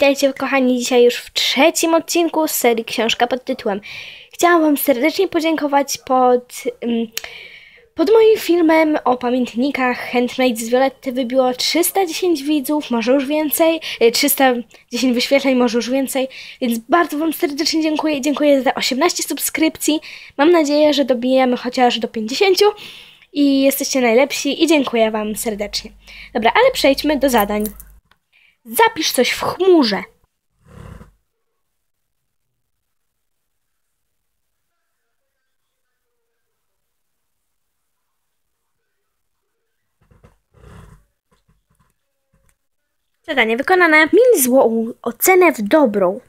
Witajcie kochani dzisiaj już w trzecim odcinku z serii Książka pod tytułem. Chciałam Wam serdecznie podziękować pod, ym, pod moim filmem o pamiętnikach Handmade z Violetty wybiło 310 widzów, może już więcej, y, 310 wyświetleń, może już więcej, więc bardzo Wam serdecznie dziękuję. Dziękuję za 18 subskrypcji. Mam nadzieję, że dobijemy chociaż do 50 i jesteście najlepsi i dziękuję Wam serdecznie. Dobra, ale przejdźmy do zadań. Zapisz coś w chmurze. Zadanie wykonane. Miej złą ocenę w dobrą.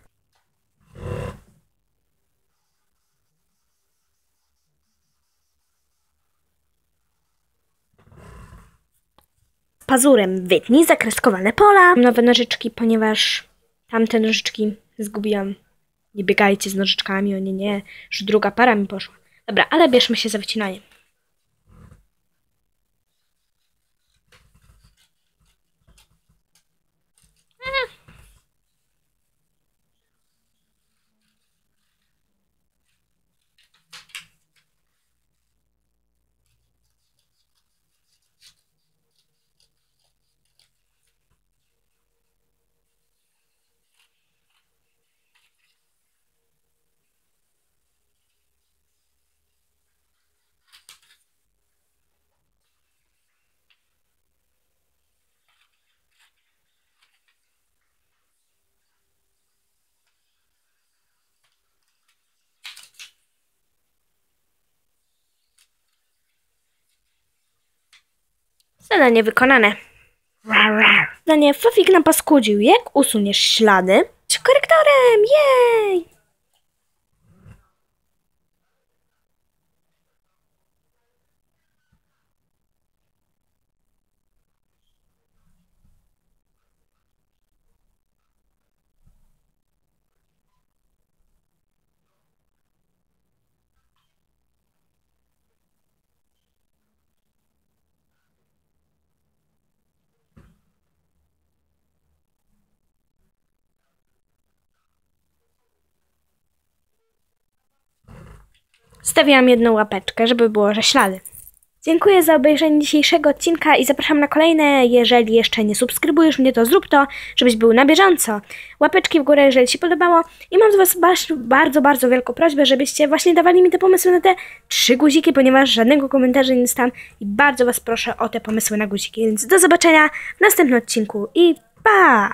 Pazurem wytnij zakreskowane pola. Nowe nożyczki, ponieważ tamte nożyczki zgubiłam. Nie biegajcie z nożyczkami, o nie, nie. Już druga para mi poszła. Dobra, ale bierzmy się za wycinanie. Zadanie wykonane. Zadanie Fafik napaskudził. Jak usuniesz ślady? Korektorem! Jej! Stawiałam jedną łapeczkę, żeby było, że ślady. Dziękuję za obejrzenie dzisiejszego odcinka i zapraszam na kolejne. Jeżeli jeszcze nie subskrybujesz mnie, to zrób to, żebyś był na bieżąco. Łapeczki w górę, jeżeli Ci podobało. I mam do Was bardzo, bardzo wielką prośbę, żebyście właśnie dawali mi te pomysły na te trzy guziki, ponieważ żadnego komentarza nie dostałam i bardzo Was proszę o te pomysły na guziki. Więc do zobaczenia w następnym odcinku i pa!